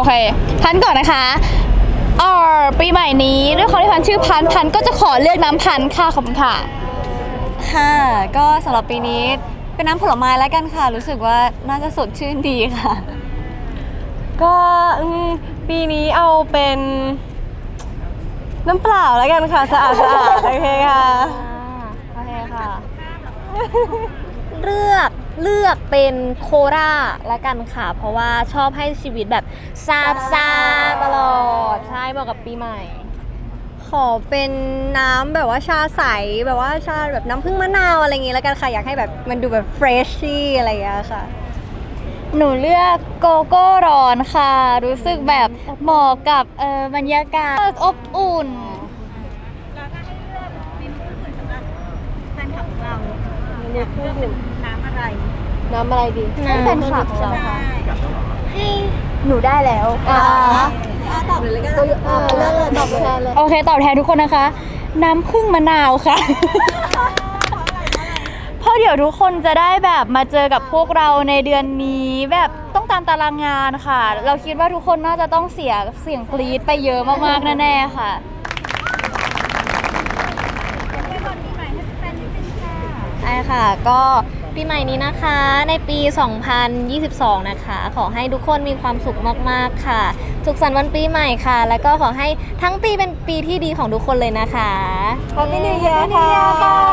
โอเคพันก่อนนะคะเออปีใหม่นี้ด้วยความที่พันชื่อพันพันก็จะขอเลือกน้ำพันค่ะขอบคุณค่ะ ค่ะก็สำหรับปีนี้เป็นน้ำผลไม้แล้วกันค่ะ รู้สึกว่าน่าจะสดชื่นดีค่ะ ก็อืมปีนี้เอาเป็น น้ำเปล่าแล้วกันค่ะสะอาดสะอาดโอเคค่ะ โอเคค่ะ เลือก เลือกเป็นโคราละกันค่ะ เพราะว่าชอบให้ชีวิตแบบซาบซาตลอด ใช่เหมาะกับปีใหม่ ขอเป็นน้ำแบบว่าชาใสแบบว่าชาแบบน้ำผึ้งมะนาวอะไรอย่างงี้แล้วกันค่ะ อยากให้แบบมันดูแบบเฟรชชี่อะไรอย่างเงี้ยค่ะ หนูเลือกโกโก้ร้อนค่ะ รู้สึกแบบเหมาะกับเออบรรยากาศอบอุ่นน้ำอะไรดีให้แฟนคลับของเรา ค่ะให้หนูได้แล้วอ่าตอบเลยแล้วกันอ่าเลือกเลยตอบเลยเลยโอเคตอบแทนทุกคนนะคะ น้ำผึ้งมะนาวค่ะเพราะเดี๋ยวทุกคนจะได้แบบมาเจอกับพวกเราในเดือนนี้แบบต้องตามตารางงานค่ะ เราคิดว่าทุกคนน่าจะต้องเสียเสียงกรี๊ดไปเยอะมากๆแน่ๆค่ะใช่ค่ะก็ ปีใหม่นี้นะคะ ในปี 2022 นะคะ ขอให้ทุกคนมีความสุขมากๆค่ะ สุขสันต์วันปีใหม่ค่ะ แล้วก็ขอให้ทั้งปีเป็นปีที่ดีของทุกคนเลยนะคะ Happy New Year ค่ะ